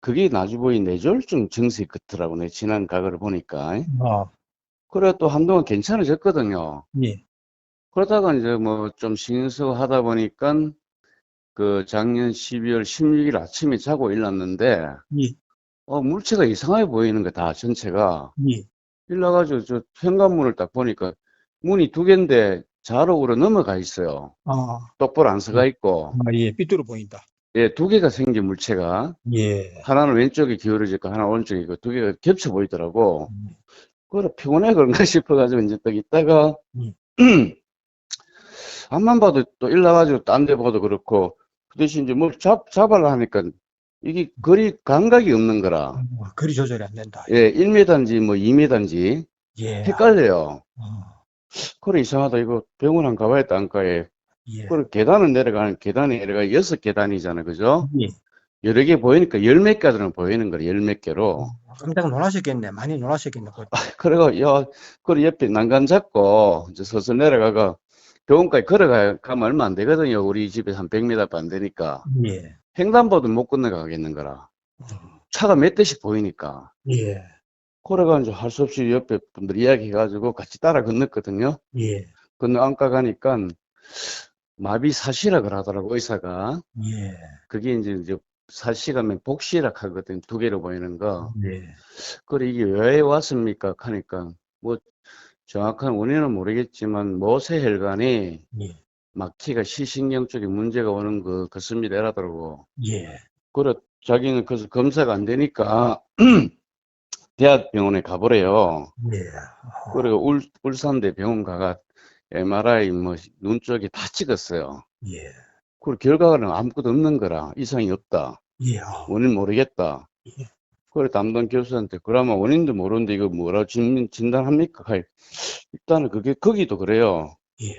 그게 나주보이 뇌졸중 증세 같더라고, 내 지난 과거를 보니까. 어, 그래 또 한동안 괜찮아졌거든요. 예, 그러다가 이제 뭐 좀 신경 쓰고 하다 보니까 그 작년 12월 16일 아침에 자고 일어났는데, 예, 어, 물체가 이상하게 보이는 거 다 전체가. 예. 일어나가지고 저 현관문을 딱 보니까 문이 두 개인데 좌로 우로 넘어가 있어요. 아, 똑바로 안 서가 있고. 아, 예, 삐뚤어 보인다. 예, 두 개가 생긴 물체가 예, 하나는 왼쪽에 기울어져 있고 하나 오른쪽에 있고 두 개가 겹쳐 보이더라고. 음. 그래 피곤해 그런가 싶어가지고 이제 딱 있다가 음. 앞만 봐도 또 일 나가지고 딴 데 봐도 그렇고 그 대신 이제 뭘 잡, 잡아라 하니까 이게 거리 감각이 없는 거라. 어, 거리 조절이 안 된다. 예, 1m인지 뭐 2m인지 예, 헷갈려요. 어, 그래 이상하다 이거 병원 한 가봐야 땅가에 예, 그래 계단을 내려가는 계단이 내려가 여섯 계단이잖아 그죠? 예. 여러 개 보이니까 열몇 개들은 보이는 거야 열몇 개로. 어, 깜짝 놀라셨겠네. 많이 놀라셨겠네. 그거. 그래가 야 그래 옆에 난간 잡고 이제 서서 내려가가 병원까지 걸어가 가면 얼마 안 되거든요. 우리 집에서 한 100m 안 되니까 예, 횡단보도 못 건너가겠는 거라. 어, 차가 몇 대씩 보이니까. 예, 그래가지고 할수 없이 옆에 분들 이야기해가지고 같이 따라 건넜거든요. 예, 건너 안가 가니까 마비 사시라 그러더라고 의사가. 예, 그게 이제 이제 사시가면 복시락 하거든 두 개로 보이는 거. 예, 그래 이게 왜 왔습니까? 하니까 뭐 정확한 원인은 모르겠지만 모세혈관이 예, 막히가 시신경 쪽에 문제가 오는 것 같습니다 이러더라고. 예, 그래 자기는 그래서 검사가 안 되니까 대학병원에 가보래요. 예, 그리고 울, 울산대 병원 가가 MRI 뭐 눈 쪽에 다 찍었어요. 예, 그리고 결과는 아무것도 없는 거라 이상이 없다. 예, 어, 원인 모르겠다. 예. 그래 담당 교수한테 그러면 원인도 모르는데 이거 뭐라 진, 진단합니까? 일단은 그게 거기도 그래요. 예,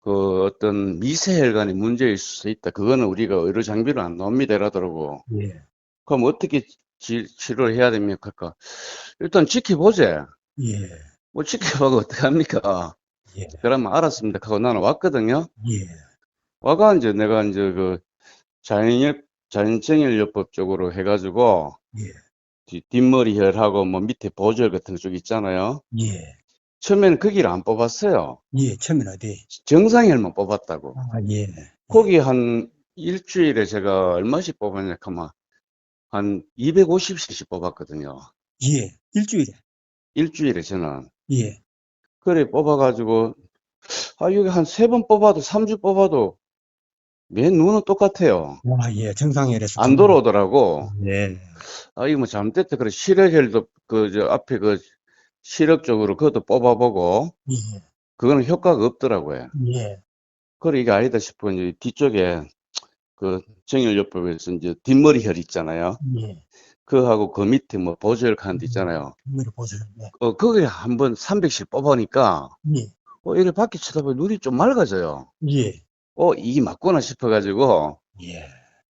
그 어떤 미세혈관이 문제일 수 있다. 그거는 우리가 의료 장비로 안 나옵니다. 이러더라고. 예, 그럼 어떻게 지- 치료를 해야 됩니까? 할까? 일단 지켜보자. 예, 뭐 지켜보고 어떡합니까? 예, 그러면 알았습니다. 하고 나는 왔거든요. 예, 와가 이제 내가 이제 그 자연역, 자연정열요법 쪽으로 해가지고 예, 뒤- 뒷머리 혈하고 뭐 밑에 보조혈 같은 거쪽 있잖아요. 예, 처음에는 거기를 안 뽑았어요. 예, 처음엔 어디? 정상혈만 뽑았다고. 아, 예, 거기 한 일주일에 제가 얼마씩 뽑았냐 하면 한 250cc 뽑았거든요. 예, 일주일에. 일주일에 저는. 예, 그래 뽑아가지고 아 여기 한 세 번 뽑아도 3주 뽑아도 맨 눈은 똑같아요. 아, 예, 정상혈에서. 안 돌아오더라고. 예, 아 이거 뭐 잘못됐다. 그래 시력혈도 그 저 앞에 그 시력 쪽으로 그것도 뽑아보고 예, 그거는 효과가 없더라고요. 예, 그래 이게 아니다 싶어 이제 뒤쪽에 그 정혈요법에서 이제 뒷머리혈 있잖아요. 예, 그하고 그 밑에 뭐 보조혈 칸도 있잖아요. 눈으로 보세요. 예, 어 거기 한번 300씩 뽑아니까 예, 어 이래 밖에 쳐다보니 눈이 좀 맑아져요. 예, 어 이게 맞구나 싶어가지고 예,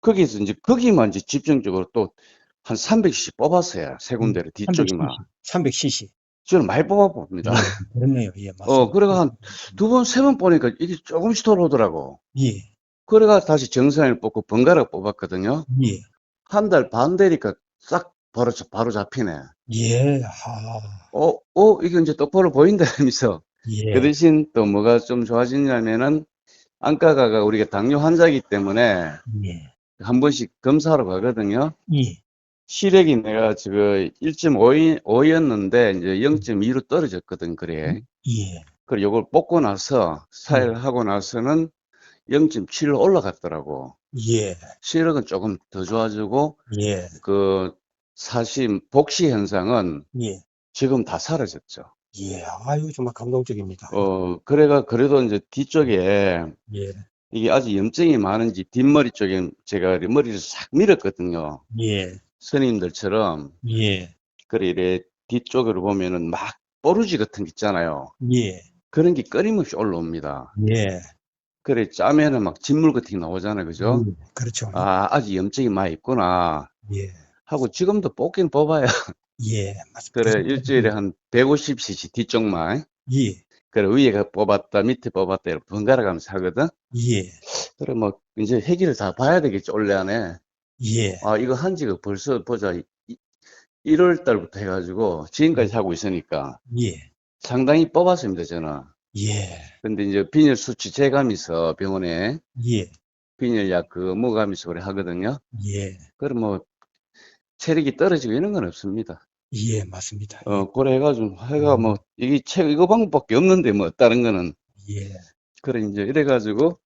거기서 이제 거기만 이제 집중적으로 또 한 300씩 뽑았어요. 세 군데를 뒤쪽에만. 300cc. 저는 많이 뽑아봅니다. 예, 그렇네요. 예, 맞습니다. 어 그래가 한 두 번 세 번 보니까 이게 조금씩 돌아오더라고. 예, 그래가 다시 정상을 뽑고 번갈아 뽑았거든요. 예, 한 달 반 되니까 싹 바로 잡- 바로 잡히네. 예, 아, 어, 어, 이게 이제 똑바로 보인다 하면서 예, 그 대신 또 뭐가 좀 좋아지냐면은 안과가 우리가 당뇨 환자이기 때문에 예, 한 번씩 검사하러 가거든요. 예, 시력이 내가 지금 1.5였는데 이제 0.2로 떨어졌거든, 그래. 예, 그래, 요걸 뽑고 나서 사일 하고 나서는 0.7로 올라갔더라고. 예, 시력은 조금 더 좋아지고 예, 그 사실 복시 현상은 예, 지금 다 사라졌죠. 예, 아유, 정말 감동적입니다. 어, 그래가 그래도 이제 뒤쪽에 예, 이게 아주 염증이 많은지 뒷머리 쪽에 제가 머리를 싹 밀었거든요. 예, 스님들처럼. 예, 그래, 이래 뒤쪽으로 보면은 막 뽀루지 같은 게 있잖아요. 예, 그런 게 끊임없이 올라옵니다. 예, 그래, 짜면은 막 진물 같은 게 나오잖아요. 그죠? 음, 그렇죠. 아, 아직 염증이 많이 있구나. 예, 하고 지금도 뽑긴 뽑아요. 예, 맞습니다. 그래, 일주일에 한 150cc 뒤쪽만. 예, 그래, 위에가 뽑았다, 밑에 뽑았다, 이렇게 번갈아 가면서 하거든? 예, 그래, 뭐, 이제 해결을 다 봐야 되겠지, 올해 안에. 예, 아, 이거 한 지가 벌써 보자. 1월 달부터 해가지고 지금까지 하고 있으니까 예, 상당히 뽑았습니다, 저는. 예, 근데 이제 빈혈 수치 재감해서 병원에 예, 빈혈약 그 먹어가면서 그래 하거든요. 예, 그럼 뭐 체력이 떨어지고 이런 건 없습니다. 예, 맞습니다. 어, 그래 해가지고 해가 뭐 이게 책 이거 방법밖에 없는데 뭐 다른 거는 예, 그래 이제 이래가지고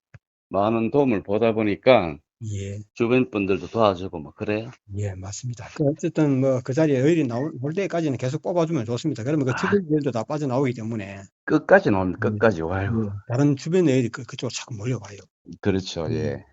많은 도움을 보다 보니까 예, 주변 분들도 도와주고 뭐 그래요. 예, 맞습니다. 그 어쨌든 뭐 그 자리에 의리 나올 올 때까지는 계속 뽑아주면 좋습니다. 그러면 그 아. 주변 일도 다 빠져나오기 때문에 끝까지 나옵니다. 끝까지 와요. 예, 다른 주변 애들이 그, 그쪽으로 자꾸 몰려와요. 그렇죠. 예.